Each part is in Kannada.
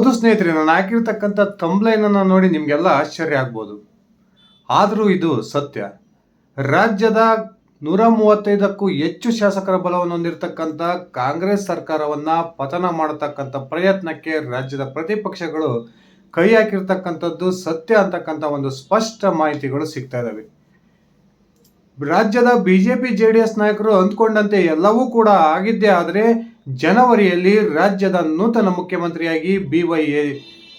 ಹೌದು ಸ್ನೇಹಿತರೆ, ನಾನು ಹಾಕಿರ್ತಕ್ಕಂಥ ತಂಬ್ಲೈನನ್ನು ನೋಡಿ ನಿಮಗೆಲ್ಲ ಆಶ್ಚರ್ಯ ಆಗ್ಬೋದು. ಆದರೂ ಇದು ಸತ್ಯ. ರಾಜ್ಯದ ನೂರ ಮೂವತ್ತೈದಕ್ಕೂ ಹೆಚ್ಚು ಶಾಸಕರ ಬಲವನ್ನು ಹೊಂದಿರತಕ್ಕಂಥ ಕಾಂಗ್ರೆಸ್ ಸರ್ಕಾರವನ್ನ ಪತನ ಮಾಡತಕ್ಕಂಥ ಪ್ರಯತ್ನಕ್ಕೆ ರಾಜ್ಯದ ಪ್ರತಿಪಕ್ಷಗಳು ಕೈ ಹಾಕಿರ್ತಕ್ಕಂಥದ್ದು ಸತ್ಯ ಅಂತಕ್ಕಂಥ ಒಂದು ಸ್ಪಷ್ಟ ಮಾಹಿತಿಗಳು ಸಿಗ್ತಾ ಇದ್ದಾವೆ ರಾಜ್ಯದ ಬಿಜೆಪಿ ಜೆ ಡಿ ಎಸ್ ನಾಯಕರು ಅಂದ್ಕೊಂಡಂತೆ ಎಲ್ಲವೂ ಕೂಡ ಆಗಿದ್ದೇ ಆದರೆ ಜನವರಿಯಲ್ಲಿ ರಾಜ್ಯದ ನೂತನ ಮುಖ್ಯಮಂತ್ರಿಯಾಗಿ ಬಿ ವೈ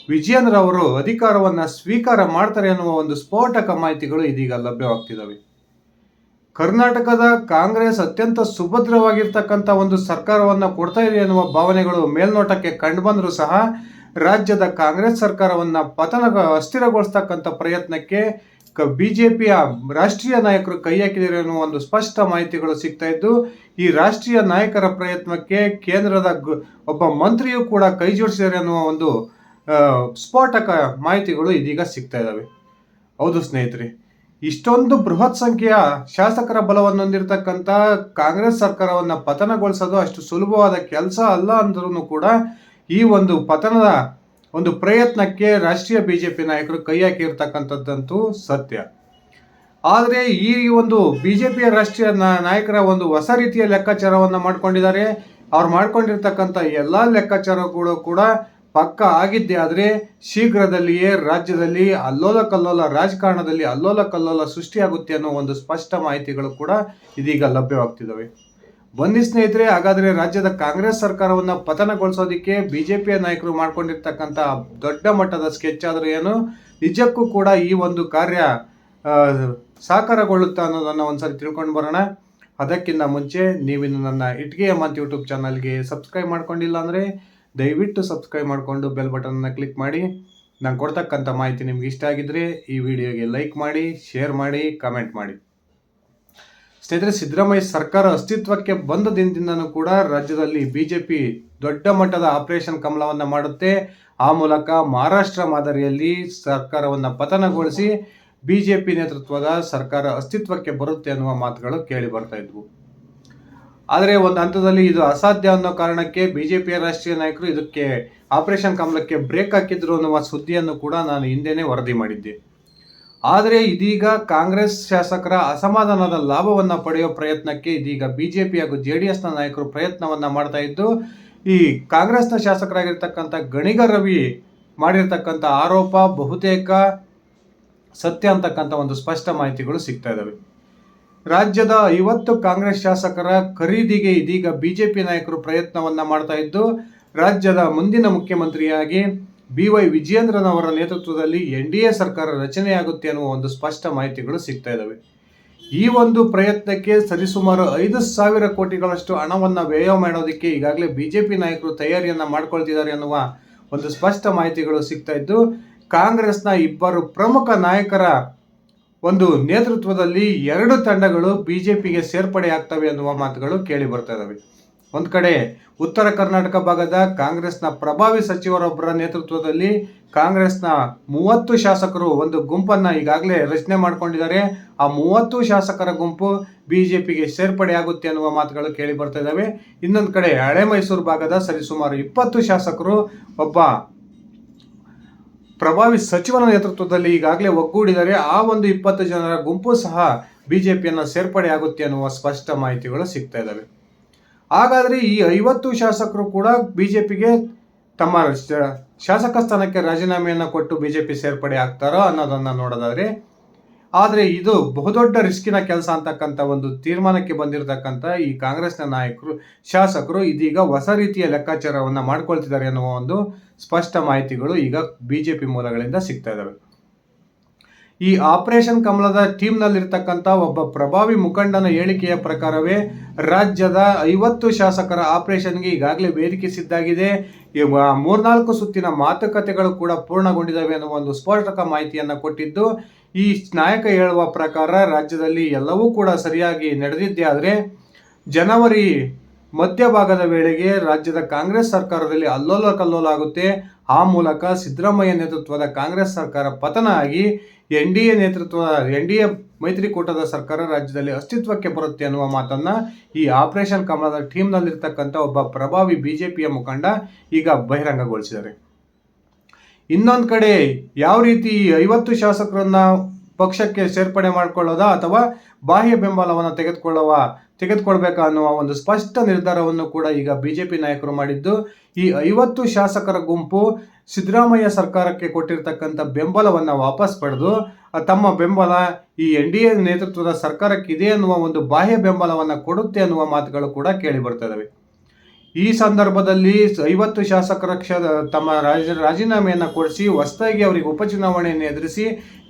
ವಿಜಯೇಂದ್ರ ಅವರು ಅಧಿಕಾರವನ್ನು ಸ್ವೀಕಾರ ಮಾಡ್ತಾರೆ ಅನ್ನುವ ಒಂದು ಸ್ಫೋಟಕ ಮಾಹಿತಿಗಳು ಇದೀಗ ಲಭ್ಯವಾಗ್ತಿದ್ದಾವೆ ಕರ್ನಾಟಕದ ಕಾಂಗ್ರೆಸ್ ಅತ್ಯಂತ ಸುಭದ್ರವಾಗಿರ್ತಕ್ಕಂಥ ಒಂದು ಸರ್ಕಾರವನ್ನು ಕೊಡ್ತಾ ಇದೆ ಎನ್ನುವ ಭಾವನೆಗಳು ಮೇಲ್ನೋಟಕ್ಕೆ ಕಂಡುಬಂದರೂ ಸಹ ರಾಜ್ಯದ ಕಾಂಗ್ರೆಸ್ ಸರ್ಕಾರವನ್ನು ಪತನ ಅಸ್ಥಿರಗೊಳಿಸ್ತಕ್ಕಂಥ ಪ್ರಯತ್ನಕ್ಕೆ ಕ ಬಿಜೆಪಿಯ ರಾಷ್ಟ್ರೀಯ ನಾಯಕರು ಕೈ ಹಾಕಿದ್ದಾರೆ ಅನ್ನೋ ಒಂದು ಸ್ಪಷ್ಟ ಮಾಹಿತಿಗಳು ಸಿಗ್ತಾ ಇದ್ದು, ಈ ರಾಷ್ಟ್ರೀಯ ನಾಯಕರ ಪ್ರಯತ್ನಕ್ಕೆ ಕೇಂದ್ರದ ಒಬ್ಬ ಮಂತ್ರಿಯೂ ಕೂಡ ಕೈ ಜೋಡಿಸಿದ್ದಾರೆ ಅನ್ನುವ ಒಂದು ಸ್ಫೋಟಕ ಮಾಹಿತಿಗಳು ಇದೀಗ ಸಿಗ್ತಾ ಇದ್ದಾವೆ ಹೌದು ಸ್ನೇಹಿತರೆ, ಇಷ್ಟೊಂದು ಬೃಹತ್ ಸಂಖ್ಯೆಯ ಶಾಸಕರ ಬಲವನ್ನು ಹೊಂದಿರತಕ್ಕಂಥ ಕಾಂಗ್ರೆಸ್ ಸರ್ಕಾರವನ್ನು ಪತನಗೊಳಿಸೋದು ಅಷ್ಟು ಸುಲಭವಾದ ಕೆಲಸ ಅಲ್ಲ ಅಂದ್ರೂ ಕೂಡ ಈ ಒಂದು ಪತನದ ಒಂದು ಪ್ರಯತ್ನಕ್ಕೆ ರಾಷ್ಟ್ರೀಯ ಬಿಜೆಪಿ ನಾಯಕರು ಕೈ ಹಾಕಿರ್ತಕ್ಕಂಥದ್ದಂತೂ ಸತ್ಯ. ಆದರೆ ಈ ಒಂದು ಬಿಜೆಪಿಯ ರಾಷ್ಟ್ರೀಯ ನಾಯಕರ ಒಂದು ಹೊಸ ರೀತಿಯ ಲೆಕ್ಕಾಚಾರವನ್ನು ಮಾಡಿಕೊಂಡಿದ್ದಾರೆ. ಅವ್ರು ಮಾಡ್ಕೊಂಡಿರ್ತಕ್ಕಂಥ ಎಲ್ಲ ಲೆಕ್ಕಾಚಾರಗಳು ಕೂಡ ಪಕ್ಕ ಆಗಿದ್ದೇ ಆದರೆ ಶೀಘ್ರದಲ್ಲಿಯೇ ರಾಜ್ಯದಲ್ಲಿ ಅಲ್ಲೋಲ ಕಲ್ಲೋಲ ರಾಜಕಾರಣದಲ್ಲಿ ಅಲ್ಲೋಲ ಕಲ್ಲೋಲ ಸೃಷ್ಟಿಯಾಗುತ್ತೆ ಅನ್ನೋ ಒಂದು ಸ್ಪಷ್ಟ ಮಾಹಿತಿಗಳು ಕೂಡ ಇದೀಗ ಲಭ್ಯವಾಗ್ತಿದ್ದಾವೆ. ಬನ್ನಿ ಸ್ನೇಹಿತರೆ, ಹಾಗಾದರೆ ರಾಜ್ಯದ ಕಾಂಗ್ರೆಸ್ ಸರ್ಕಾರವನ್ನು ಪತನಗೊಳಿಸೋದಕ್ಕೆ ಬಿಜೆಪಿಯ ನಾಯಕರು ಮಾಡ್ಕೊಂಡಿರ್ತಕ್ಕಂಥ ದೊಡ್ಡ ಮಟ್ಟದ ಸ್ಕೆಚ್ ಆದರೂ ಏನು? ನಿಜಕ್ಕೂ ಕೂಡ ಈ ಒಂದು ಕಾರ್ಯ ಸಾಕಾರಗೊಳ್ಳುತ್ತಾ ಅನ್ನೋದನ್ನು ಒಂದ್ಸರಿ ತಿಳ್ಕೊಂಡು ಬರೋಣ. ಅದಕ್ಕಿಂತ ಮುಂಚೆ ನೀವಿನ್ನು ನನ್ನ ಇಟ್ಗೆ ಮಂತ್ ಯೂಟ್ಯೂಬ್ ಚಾನಲ್ಗೆ ಸಬ್ಸ್ಕ್ರೈಬ್ ಮಾಡ್ಕೊಂಡಿಲ್ಲ ಅಂದರೆ ದಯವಿಟ್ಟು ಸಬ್ಸ್ಕ್ರೈಬ್ ಮಾಡಿಕೊಂಡು ಬೆಲ್ ಬಟನನ್ನು ಕ್ಲಿಕ್ ಮಾಡಿ. ನಾನು ಕೊಡ್ತಕ್ಕಂಥ ಮಾಹಿತಿ ನಿಮ್ಗೆ ಇಷ್ಟ ಆಗಿದ್ರೆ ಈ ವಿಡಿಯೋಗೆ ಲೈಕ್ ಮಾಡಿ, ಶೇರ್ ಮಾಡಿ, ಕಮೆಂಟ್ ಮಾಡಿ. ಸ್ನೇಹಿತರೆ, ಸಿದ್ದರಾಮಯ್ಯ ಸರ್ಕಾರ ಅಸ್ತಿತ್ವಕ್ಕೆ ಬಂದ ದಿನದಿಂದನೂ ಕೂಡ ರಾಜ್ಯದಲ್ಲಿ ಬಿಜೆಪಿ ದೊಡ್ಡ ಮಟ್ಟದ ಆಪರೇಷನ್ ಕಮಲವನ್ನು ಮಾಡುತ್ತೆ. ಆ ಮೂಲಕ ಮಹಾರಾಷ್ಟ್ರ ಮಾದರಿಯಲ್ಲಿ ಸರ್ಕಾರವನ್ನು ಪತನಗೊಳಿಸಿ ಬಿಜೆಪಿ ನೇತೃತ್ವದ ಸರ್ಕಾರ ಅಸ್ತಿತ್ವಕ್ಕೆ ಬರುತ್ತೆ ಅನ್ನುವ ಮಾತುಗಳು ಕೇಳಿ ಬರ್ತಾ ಇದ್ವು. ಆದರೆ ಒಂದು ಹಂತದಲ್ಲಿ ಇದು ಅಸಾಧ್ಯ ಅನ್ನೋ ಕಾರಣಕ್ಕೆ ಬಿಜೆಪಿಯ ರಾಷ್ಟ್ರೀಯ ನಾಯಕರು ಇದಕ್ಕೆ ಆಪರೇಷನ್ ಕಮಲಕ್ಕೆ ಬ್ರೇಕ್ ಹಾಕಿದ್ರು ಅನ್ನುವ ಸುದ್ದಿಯನ್ನು ಕೂಡ ನಾನು ಹಿಂದೆನೇ ವರದಿ ಮಾಡಿದ್ದೆ. ಆದರೆ ಇದೀಗ ಕಾಂಗ್ರೆಸ್ ಶಾಸಕರ ಅಸಮಾಧಾನದ ಲಾಭವನ್ನು ಪಡೆಯುವ ಪ್ರಯತ್ನಕ್ಕೆ ಇದೀಗ ಬಿಜೆಪಿ ಹಾಗೂ ಜೆ ಡಿ ಎಸ್ನ ನಾಯಕರು ಪ್ರಯತ್ನವನ್ನು ಮಾಡ್ತಾ ಇದ್ದು, ಈ ಕಾಂಗ್ರೆಸ್ನ ಶಾಸಕರಾಗಿರ್ತಕ್ಕಂಥ ಗಣಿಗ ರವಿ ಮಾಡಿರ್ತಕ್ಕಂಥ ಆರೋಪ ಬಹುತೇಕ ಸತ್ಯ ಅಂತಕ್ಕಂಥ ಒಂದು ಸ್ಪಷ್ಟ ಮಾಹಿತಿಗಳು ಸಿಗ್ತಾ ಇದ್ದಾವೆ ರಾಜ್ಯದ ಐವತ್ತು ಕಾಂಗ್ರೆಸ್ ಶಾಸಕರ ಖರೀದಿಗೆ ಇದೀಗ ಬಿಜೆಪಿ ನಾಯಕರು ಪ್ರಯತ್ನವನ್ನ ಮಾಡ್ತಾ ಇದ್ದು, ರಾಜ್ಯದ ಮುಂದಿನ ಮುಖ್ಯಮಂತ್ರಿಯಾಗಿ ಬಿ ವೈ ಅವರ ನೇತೃತ್ವದಲ್ಲಿ ಎನ್ ಡಿ ಎ ಸರ್ಕಾರ ರಚನೆಯಾಗುತ್ತೆ ಅನ್ನುವ ಒಂದು ಸ್ಪಷ್ಟ ಮಾಹಿತಿಗಳು ಸಿಗ್ತಾ ಇದ್ದಾವೆ ಈ ಒಂದು ಪ್ರಯತ್ನಕ್ಕೆ ಸರಿಸುಮಾರು ಐದು ಸಾವಿರ ಕೋಟಿಗಳಷ್ಟು ಹಣವನ್ನು ವ್ಯಯ ಮಾಡೋದಕ್ಕೆ ಈಗಾಗಲೇ ಬಿಜೆಪಿ ನಾಯಕರು ತಯಾರಿಯನ್ನು ಮಾಡ್ಕೊಳ್ತಿದ್ದಾರೆ ಅನ್ನುವ ಒಂದು ಸ್ಪಷ್ಟ ಮಾಹಿತಿಗಳು ಸಿಗ್ತಾ ಇದ್ದು, ಕಾಂಗ್ರೆಸ್ನ ಇಬ್ಬರು ಪ್ರಮುಖ ನಾಯಕರ ಒಂದು ನೇತೃತ್ವದಲ್ಲಿ ಎರಡು ತಂಡಗಳು ಬಿಜೆಪಿಗೆ ಸೇರ್ಪಡೆ ಆಗ್ತವೆ ಅನ್ನುವ ಮಾತುಗಳು ಕೇಳಿ ಬರ್ತಾ ಇದಾವೆ. ಒಂದು ಕಡೆ ಉತ್ತರ ಕರ್ನಾಟಕ ಭಾಗದ ಕಾಂಗ್ರೆಸ್ನ ಪ್ರಭಾವಿ ಸಚಿವರೊಬ್ಬರ ನೇತೃತ್ವದಲ್ಲಿ ಕಾಂಗ್ರೆಸ್ನ ಮೂವತ್ತು ಶಾಸಕರು ಒಂದು ಗುಂಪನ್ನು ಈಗಾಗಲೇ ರಚನೆ ಮಾಡಿಕೊಂಡಿದ್ದಾರೆ. ಆ ಮೂವತ್ತು ಶಾಸಕರ ಗುಂಪು ಬಿ ಜೆ ಸೇರ್ಪಡೆ ಆಗುತ್ತೆ ಅನ್ನುವ ಮಾತುಗಳು ಕೇಳಿ ಬರ್ತಾ ಇದ್ದಾವೆ. ಇನ್ನೊಂದು ಕಡೆ ಹಳೆ ಮೈಸೂರು ಭಾಗದ ಸರಿಸುಮಾರು ಇಪ್ಪತ್ತು ಶಾಸಕರು ಒಬ್ಬ ಪ್ರಭಾವಿ ಸಚಿವನ ನೇತೃತ್ವದಲ್ಲಿ ಈಗಾಗಲೇ ಒಗ್ಗೂಡಿದರೆ ಆ ಒಂದು ಇಪ್ಪತ್ತು ಜನರ ಗುಂಪು ಸಹ ಬಿಜೆಪಿಯನ್ನು ಸೇರ್ಪಡೆ ಆಗುತ್ತೆ ಅನ್ನುವ ಸ್ಪಷ್ಟ ಮಾಹಿತಿಗಳು ಸಿಗ್ತಾ ಇದ್ದಾವೆ. ಹಾಗಾದರೆ ಈ ಐವತ್ತು ಶಾಸಕರು ಕೂಡ ಬಿ ಜೆ ಪಿಗೆ ತಮ್ಮ ಶಾಸಕ ಸ್ಥಾನಕ್ಕೆ ರಾಜೀನಾಮೆಯನ್ನು ಕೊಟ್ಟು ಬಿ ಜೆ ಪಿ ಸೇರ್ಪಡೆ ಆಗ್ತಾರೋ ಅನ್ನೋದನ್ನು ನೋಡೋದಾದ್ರೆ, ಆದರೆ ಇದು ಬಹುದೊಡ್ಡ ರಿಸ್ಕಿನ ಕೆಲಸ ಅಂತಕ್ಕಂಥ ಒಂದು ತೀರ್ಮಾನಕ್ಕೆ ಬಂದಿರತಕ್ಕಂಥ ಈ ಕಾಂಗ್ರೆಸ್ನ ನಾಯಕರು, ಶಾಸಕರು ಇದೀಗ ಹೊಸ ರೀತಿಯ ಲೆಕ್ಕಾಚಾರವನ್ನು ಮಾಡ್ಕೊಳ್ತಿದ್ದಾರೆ ಅನ್ನುವ ಒಂದು ಸ್ಪಷ್ಟ ಮಾಹಿತಿಗಳು ಈಗ ಬಿಜೆಪಿ ಮೂಲಗಳಿಂದ ಸಿಗ್ತಾ ಇದ್ದಾವೆ ಈ ಆಪರೇಷನ್ ಕಮಲದ ಟೀಮ್ನಲ್ಲಿರ್ತಕ್ಕಂಥ ಒಬ್ಬ ಪ್ರಭಾವಿ ಮುಖಂಡನ ಹೇಳಿಕೆಯ ಪ್ರಕಾರವೇ ರಾಜ್ಯದ ಐವತ್ತು ಶಾಸಕರ ಆಪರೇಷನ್ಗೆ ಈಗಾಗಲೇ ವೇದಿಕೆ ಸಿದ್ಧಾಗಿದೆ. ಮೂರ್ನಾಲ್ಕು ಸುತ್ತಿನ ಮಾತುಕತೆಗಳು ಕೂಡ ಪೂರ್ಣಗೊಂಡಿದ್ದಾವೆ ಅನ್ನುವ ಒಂದು ಸ್ಫೋಟಕ ಮಾಹಿತಿಯನ್ನು ಕೊಟ್ಟಿದ್ದು, ಈ ನಾಯಕ ಹೇಳುವ ಪ್ರಕಾರ ರಾಜ್ಯದಲ್ಲಿ ಎಲ್ಲವೂ ಕೂಡ ಸರಿಯಾಗಿ ನಡೆದಿದ್ದೇ ಆದರೆ, ಜನವರಿ ಮಧ್ಯಭಾಗದ ವೇಳೆಗೆ ರಾಜ್ಯದ ಕಾಂಗ್ರೆಸ್ ಸರ್ಕಾರದಲ್ಲಿ ಅಲ್ಲೋಲ ಕಲ್ಲೋಲ ಆಗುತ್ತೆ ಆ ಮೂಲಕ ಸಿದ್ದರಾಮಯ್ಯ ನೇತೃತ್ವದ ಕಾಂಗ್ರೆಸ್ ಸರ್ಕಾರ ಪತನ ಆಗಿ ಎನ್ ಡಿ ಎ ನೇತೃತ್ವ ಎನ್ ಡಿ ಎ ಮೈತ್ರಿಕೂಟದ ಸರ್ಕಾರ ರಾಜ್ಯದಲ್ಲಿ ಅಸ್ತಿತ್ವಕ್ಕೆ ಬರುತ್ತೆ ಅನ್ನುವ ಮಾತನ್ನ ಈ ಆಪರೇಷನ್ ಕಮಲದ ಟೀಮ್ನಲ್ಲಿರ್ತಕ್ಕಂಥ ಒಬ್ಬ ಪ್ರಭಾವಿ ಬಿಜೆಪಿಯ ಮುಖಂಡ ಈಗ ಬಹಿರಂಗಗೊಳಿಸಿದ್ದಾರೆ. ಇನ್ನೊಂದು ಕಡೆ ಯಾವ ರೀತಿ ಐವತ್ತು ಶಾಸಕರನ್ನ ಪಕ್ಷಕ್ಕೆ ಸೇರ್ಪಡೆ ಮಾಡ್ಕೊಳ್ಳೋದಾ ಅಥವಾ ಬಾಹ್ಯ ಬೆಂಬಲವನ್ನು ತೆಗೆದುಕೊಳ್ಳುವ ತೆಗೆದುಕೊಳ್ಬೇಕಾ ಅನ್ನುವ ಒಂದು ಸ್ಪಷ್ಟ ನಿರ್ಧಾರವನ್ನು ಕೂಡ ಈಗ ಬಿಜೆಪಿ ನಾಯಕರು ಮಾಡಿದ್ದು, ಈ ಐವತ್ತು ಶಾಸಕರ ಗುಂಪು ಸಿದ್ದರಾಮಯ್ಯ ಸರ್ಕಾರಕ್ಕೆ ಕೊಟ್ಟಿರತಕ್ಕಂಥ ಬೆಂಬಲವನ್ನು ವಾಪಸ್ ಪಡೆದು ತಮ್ಮ ಬೆಂಬಲ ಈ ಎನ್ ಡಿ ಎ ನೇತೃತ್ವದ ಸರ್ಕಾರಕ್ಕೆ ಇದೆ ಅನ್ನುವ ಒಂದು ಬಾಹ್ಯ ಬೆಂಬಲವನ್ನು ಕೊಡುತ್ತೆ ಅನ್ನುವ ಮಾತುಗಳು ಕೂಡ ಕೇಳಿ ಬರ್ತದವೆ ಈ ಸಂದರ್ಭದಲ್ಲಿ ಐವತ್ತು ಶಾಸಕರ ಕ್ಷ ತಮ್ಮ ರಾಜ, ರಾಜೀನಾಮೆಯನ್ನು ಕೊಡಿಸಿ, ಹೊಸದಾಗಿ ಅವರಿಗೆ ಉಪಚುನಾವಣೆಯನ್ನು ಎದುರಿಸಿ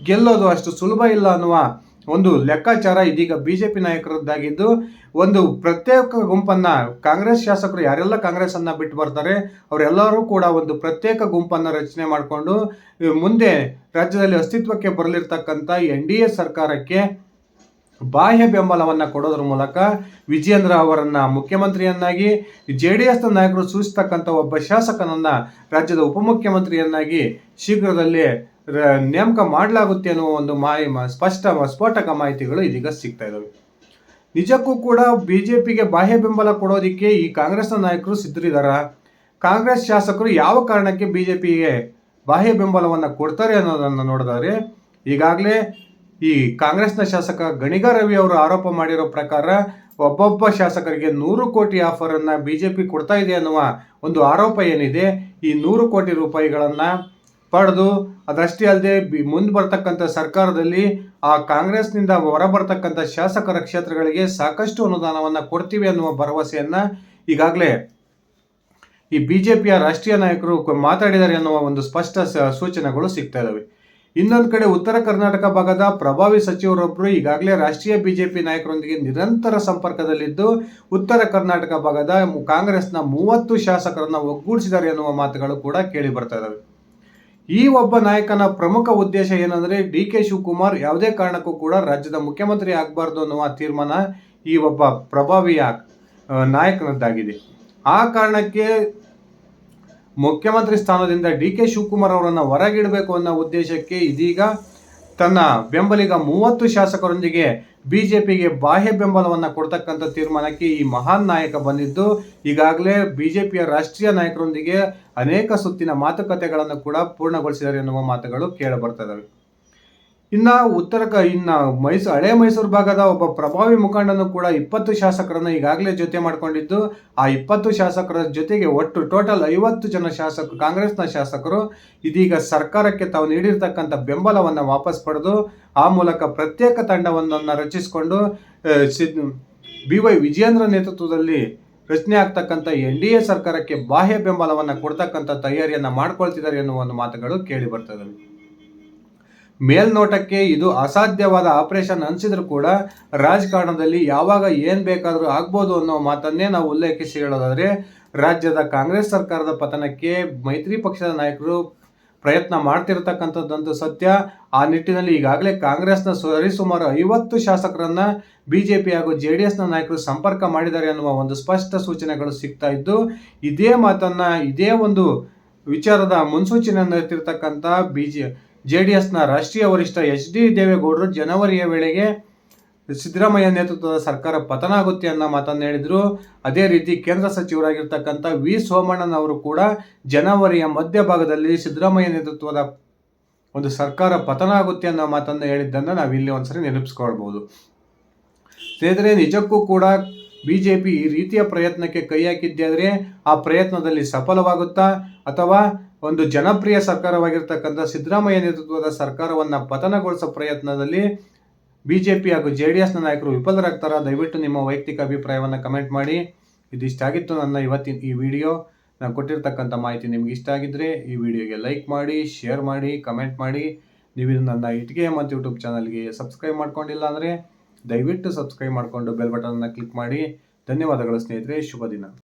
ಗೆಲ್ಲೋದು ಅಷ್ಟು ಸುಲಭ ಇಲ್ಲ ಅನ್ನುವ ಒಂದು ಲೆಕ್ಕಾಚಾರ ಇದೀಗ ಬಿಜೆಪಿ ನಾಯಕರದ್ದಾಗಿದ್ದು, ಒಂದು ಪ್ರತ್ಯೇಕ ಗುಂಪನ್ನ ಕಾಂಗ್ರೆಸ್ ಶಾಸಕರು ಯಾರೆಲ್ಲ ಕಾಂಗ್ರೆಸ್ ಅನ್ನ ಬಿಟ್ಟು ಬರ್ತಾರೆ, ಅವರೆಲ್ಲರೂ ಕೂಡ ಒಂದು ಪ್ರತ್ಯೇಕ ಗುಂಪನ್ನ ರಚನೆ ಮಾಡಿಕೊಂಡು, ಮುಂದೆ ರಾಜ್ಯದಲ್ಲಿ ಅಸ್ತಿತ್ವಕ್ಕೆ ಬರಲಿರ್ತಕ್ಕಂಥ ಎನ್ ಡಿ ಎ ಸರ್ಕಾರಕ್ಕೆ ಬಾಹ್ಯ ಬೆಂಬಲವನ್ನು ಕೊಡೋದ್ರ ಮೂಲಕ ವಿಜಯೇಂದ್ರ ಅವರನ್ನ ಮುಖ್ಯಮಂತ್ರಿಯನ್ನಾಗಿ ಜೆ ಡಿ ಎಸ್ನ ನಾಯಕರು ಸೂಚಿಸ್ತಕ್ಕಂಥ ಒಬ್ಬ ಶಾಸಕನನ್ನ ರಾಜ್ಯದ ಉಪಮುಖ್ಯಮಂತ್ರಿಯನ್ನಾಗಿ ಶೀಘ್ರದಲ್ಲೇ ನೇಮಕ ಮಾಡಲಾಗುತ್ತೆ ಅನ್ನೋ ಒಂದು ಮಾಹಿ ಸ್ಪಷ್ಟ ಸ್ಫೋಟಕ ಮಾಹಿತಿಗಳು ಇದೀಗ ಸಿಗ್ತಾ ಇದ್ದಾವೆ ನಿಜಕ್ಕೂ ಕೂಡ ಬಿಜೆಪಿಗೆ ಬಾಹ್ಯ ಬೆಂಬಲ ಕೊಡೋದಿಕ್ಕೆ ಈ ಕಾಂಗ್ರೆಸ್ನ ನಾಯಕರು ಸಿದ್ಧರಿದಾರ. ಕಾಂಗ್ರೆಸ್ ಶಾಸಕರು ಯಾವ ಕಾರಣಕ್ಕೆ ಬಿಜೆಪಿಗೆ ಬಾಹ್ಯ ಬೆಂಬಲವನ್ನು ಕೊಡ್ತಾರೆ ಅನ್ನೋದನ್ನು ನೋಡಿದರೆ. ಈಗಾಗಲೇ ಈ ಕಾಂಗ್ರೆಸ್ನ ಶಾಸಕ ಗಣಿಗ ರವಿ ಅವರು ಆರೋಪ ಮಾಡಿರೋ ಪ್ರಕಾರ ಒಬ್ಬೊಬ್ಬ ಶಾಸಕರಿಗೆ ನೂರು ಕೋಟಿ ಆಫರ್ ಜೆ ಬಿಜೆಪಿ ಕೊಡ್ತಾ ಇದೆ ಅನ್ನುವ ಒಂದು ಆರೋಪ ಏನಿದೆ, ಈ ನೂರು ಕೋಟಿ ರೂಪಾಯಿಗಳನ್ನ ಪಡೆದು ಅದಷ್ಟೇ ಅಲ್ಲದೆ ಮುಂದೆ ಬರ್ತಕ್ಕಂಥ ಸರ್ಕಾರದಲ್ಲಿ ಆ ಕಾಂಗ್ರೆಸ್ನಿಂದ ಹೊರಬರ್ತಕ್ಕಂಥ ಶಾಸಕರ ಕ್ಷೇತ್ರಗಳಿಗೆ ಸಾಕಷ್ಟು ಅನುದಾನವನ್ನು ಕೊಡ್ತೀವಿ ಅನ್ನುವ ಭರವಸೆಯನ್ನು ಈಗಾಗಲೇ ಈ ಬಿ ಜೆ ಪಿಯ ರಾಷ್ಟ್ರೀಯ ನಾಯಕರು ಮಾತಾಡಿದ್ದಾರೆ ಅನ್ನುವ ಒಂದು ಸ್ಪಷ್ಟ ಸೂಚನೆಗಳು ಸಿಗ್ತಾ ಇದ್ದಾವೆ ಇನ್ನೊಂದು ಕಡೆ ಉತ್ತರ ಕರ್ನಾಟಕ ಭಾಗದ ಪ್ರಭಾವಿ ಸಚಿವರೊಬ್ಬರು ಈಗಾಗಲೇ ರಾಷ್ಟ್ರೀಯ ಬಿಜೆಪಿ ನಾಯಕರೊಂದಿಗೆ ನಿರಂತರ ಸಂಪರ್ಕದಲ್ಲಿದ್ದು, ಉತ್ತರ ಕರ್ನಾಟಕ ಭಾಗದ ಕಾಂಗ್ರೆಸ್ನ ಮೂವತ್ತು ಶಾಸಕರನ್ನು ಒಗ್ಗೂಡಿಸಿದ್ದಾರೆ ಎನ್ನುವ ಮಾತುಗಳು ಕೂಡ ಕೇಳಿ ಬರ್ತಾ ಇದಾವೆ. ಈ ಒಬ್ಬ ನಾಯಕನ ಪ್ರಮುಖ ಉದ್ದೇಶ ಏನಂದ್ರೆ ಡಿ ಕೆ ಶಿವಕುಮಾರ್ ಯಾವುದೇ ಕಾರಣಕ್ಕೂ ಕೂಡ ರಾಜ್ಯದ ಮುಖ್ಯಮಂತ್ರಿ ಆಗಬಾರ್ದು ಅನ್ನುವ ತೀರ್ಮಾನ ಈ ಒಬ್ಬ ಪ್ರಭಾವಿಯ ನಾಯಕನದ್ದಾಗಿದೆ. ಆ ಕಾರಣಕ್ಕೆ ಮುಖ್ಯಮಂತ್ರಿ ಸ್ಥಾನದಿಂದ ಡಿ ಕೆ ಶಿವಕುಮಾರ್ ಅವರನ್ನು ಹೊರಗಿಡಬೇಕು ಅನ್ನೋ ಉದ್ದೇಶಕ್ಕೆ ಇದೀಗ ತನ್ನ ಬೆಂಬಲಿಗ ಮೂವತ್ತು ಶಾಸಕರೊಂದಿಗೆ ಬಿಜೆಪಿಗೆ ಬಾಹ್ಯ ಬೆಂಬಲವನ್ನು ಕೊಡ್ತಕ್ಕಂಥ ತೀರ್ಮಾನಕ್ಕೆ ಈ ಮಹಾನ್ ನಾಯಕ ಬಂದಿದ್ದು, ಈಗಾಗಲೇ ಬಿಜೆಪಿಯ ರಾಷ್ಟ್ರೀಯ ನಾಯಕರೊಂದಿಗೆ ಅನೇಕ ಸುತ್ತಿನ ಮಾತುಕತೆಗಳನ್ನು ಕೂಡ ಪೂರ್ಣಗೊಳಿಸಿದ್ದಾರೆ ಎನ್ನುವ ಮಾತುಗಳು ಕೇಳಬರ್ತದವೆ ಇನ್ನ ಉತ್ತರ ಇನ್ನ ಮೈಸೂರು ಹಳೆ ಮೈಸೂರು ಭಾಗದ ಒಬ್ಬ ಪ್ರಭಾವಿ ಮುಖಂಡನು ಕೂಡ ಇಪ್ಪತ್ತು ಶಾಸಕರನ್ನ ಈಗಾಗಲೇ ಜೊತೆ ಮಾಡಿಕೊಂಡಿದ್ದು. ಆ ಇಪ್ಪತ್ತು ಶಾಸಕರ ಜೊತೆಗೆ ಒಟ್ಟು ಟೋಟಲ್ ಐವತ್ತು ಜನ ಶಾಸಕರು ಕಾಂಗ್ರೆಸ್ನ ಶಾಸಕರು. ಇದೀಗ ಸರ್ಕಾರಕ್ಕೆ ತಾವು ನೀಡಿರ್ತಕ್ಕಂಥ ಬೆಂಬಲವನ್ನು ವಾಪಸ್ ಪಡೆದು, ಆ ಮೂಲಕ ಪ್ರತ್ಯೇಕ ತಂಡವನ್ನು ರಚಿಸಿಕೊಂಡು ಬಿ ವೈ ವಿಜಯೇಂದ್ರ ನೇತೃತ್ವದಲ್ಲಿ ರಚನೆ ಆಗ್ತಕ್ಕಂಥ ಎನ್ ಡಿ ಎ ಸರ್ಕಾರಕ್ಕೆ ಬಾಹ್ಯ ಬೆಂಬಲವನ್ನು ಕೊಡ್ತಕ್ಕಂಥ ತಯಾರಿಯನ್ನು ಮಾಡ್ಕೊಳ್ತಿದ್ದಾರೆ ಎನ್ನುವ ಒಂದು ಮಾತುಗಳು ಕೇಳಿ ಬರ್ತದೆ. ಮೇಲ್ನೋಟಕ್ಕೆ ಇದು ಅಸಾಧ್ಯವಾದ ಆಪರೇಷನ್ ಅನಿಸಿದ್ರು ಕೂಡ ರಾಜಕಾರಣದಲ್ಲಿ ಯಾವಾಗ ಏನು ಬೇಕಾದರೂ ಆಗ್ಬೋದು ಅನ್ನೋ ಮಾತನ್ನೇ ನಾವು ಉಲ್ಲೇಖಿಸಿ ಹೇಳೋದಾದರೆ, ರಾಜ್ಯದ ಕಾಂಗ್ರೆಸ್ ಸರ್ಕಾರದ ಪತನಕ್ಕೆ ಮೈತ್ರಿ ಪಕ್ಷದ ನಾಯಕರು ಪ್ರಯತ್ನ ಮಾಡ್ತಿರ್ತಕ್ಕಂಥದ್ದಂತೂ ಸತ್ಯ. ಆ ನಿಟ್ಟಿನಲ್ಲಿ ಈಗಾಗಲೇ ಕಾಂಗ್ರೆಸ್ನ ಸರಿಸುಮಾರು ಐವತ್ತು ಶಾಸಕರನ್ನ ಬಿಜೆಪಿ ಹಾಗೂ ಜೆ ಡಿ ಎಸ್ನ ನಾಯಕರು ಸಂಪರ್ಕ ಮಾಡಿದ್ದಾರೆ ಅನ್ನುವ ಒಂದು ಸ್ಪಷ್ಟ ಸೂಚನೆಗಳು ಸಿಗ್ತಾ ಇದ್ದು, ಇದೇ ಮಾತನ್ನ, ಇದೇ ಒಂದು ವಿಚಾರದ ಮುನ್ಸೂಚನೆಯನ್ನು ಎತ್ತಿರ್ತಕ್ಕಂಥ ಬಿ ಜೆ ಡಿ ಎಸ್ನ ರಾಷ್ಟ್ರೀಯ ವರಿಷ್ಠ ಎಚ್ ಡಿ ದೇವೇಗೌಡರು ಜನವರಿಯ ವೇಳೆಗೆ ಸಿದ್ದರಾಮಯ್ಯ ನೇತೃತ್ವದ ಸರ್ಕಾರ ಪತನ ಆಗುತ್ತೆ ಅನ್ನೋ ಮಾತನ್ನು ಹೇಳಿದರು. ಅದೇ ರೀತಿ ಕೇಂದ್ರ ಸಚಿವರಾಗಿರ್ತಕ್ಕಂಥ ವಿ ಸೋಮಣ್ಣನವರು ಕೂಡ ಜನವರಿಯ ಮಧ್ಯಭಾಗದಲ್ಲಿ ಸಿದ್ದರಾಮಯ್ಯ ನೇತೃತ್ವದ ಒಂದು ಸರ್ಕಾರ ಪತನ ಆಗುತ್ತೆ ಅನ್ನೋ ಮಾತನ್ನು ಹೇಳಿದ್ದನ್ನು ನಾವು ಇಲ್ಲಿ ಒಂದ್ಸರಿ ನೆನಪಿಸ್ಕೊಳ್ಬೋದು. ಸ್ನೇಹಿತರೆ, ನಿಜಕ್ಕೂ ಕೂಡ ಬಿ ಜೆ ಪಿ ಈ ರೀತಿಯ ಪ್ರಯತ್ನಕ್ಕೆ ಕೈ ಹಾಕಿದ್ದೆ ಆ ಪ್ರಯತ್ನದಲ್ಲಿ ಸಫಲವಾಗುತ್ತಾ ಅಥವಾ ಒಂದು ಜನಪ್ರಿಯ ಸರ್ಕಾರವಾಗಿರ್ತಕ್ಕಂಥ ಸಿದ್ದರಾಮಯ್ಯ ನೇತೃತ್ವದ ಸರ್ಕಾರವನ್ನು ಪತನಗೊಳಿಸೋ ಪ್ರಯತ್ನದಲ್ಲಿ ಬಿ ಜೆ ಪಿ ಹಾಗೂ ಜೆ ಡಿ ಎಸ್ನ ನಾಯಕರು ವಿಫಲರಾಗ್ತಾರ? ದಯವಿಟ್ಟು ನಿಮ್ಮ ವೈಯಕ್ತಿಕ ಅಭಿಪ್ರಾಯವನ್ನು ಕಮೆಂಟ್ ಮಾಡಿ. ಇದಿಷ್ಟಾಗಿತ್ತು ನನ್ನ ಇವತ್ತಿನ ಈ ವಿಡಿಯೋ. ನಾನು ಕೊಟ್ಟಿರ್ತಕ್ಕಂಥ ಮಾಹಿತಿ ನಿಮ್ಗೆ ಇಷ್ಟ ಆಗಿದ್ದರೆ ಈ ವಿಡಿಯೋಗೆ ಲೈಕ್ ಮಾಡಿ, ಶೇರ್ ಮಾಡಿ, ಕಮೆಂಟ್ ಮಾಡಿ. ನೀವು ನನ್ನ ಇಟ್ಗೆ ಮತ್ತು ಯೂಟ್ಯೂಬ್ ಚಾನಲ್ಗೆ ಸಬ್ಸ್ಕ್ರೈಬ್ ಮಾಡ್ಕೊಂಡಿಲ್ಲ ಅಂದರೆ ದಯವಿಟ್ಟು ಸಬ್ಸ್ಕ್ರೈಬ್ ಮಾಡಿಕೊಂಡು ಬೆಲ್ ಬಟನನ್ನು ಕ್ಲಿಕ್ ಮಾಡಿ. ಧನ್ಯವಾದಗಳು ಸ್ನೇಹಿತರೆ, ಶುಭ ದಿನ.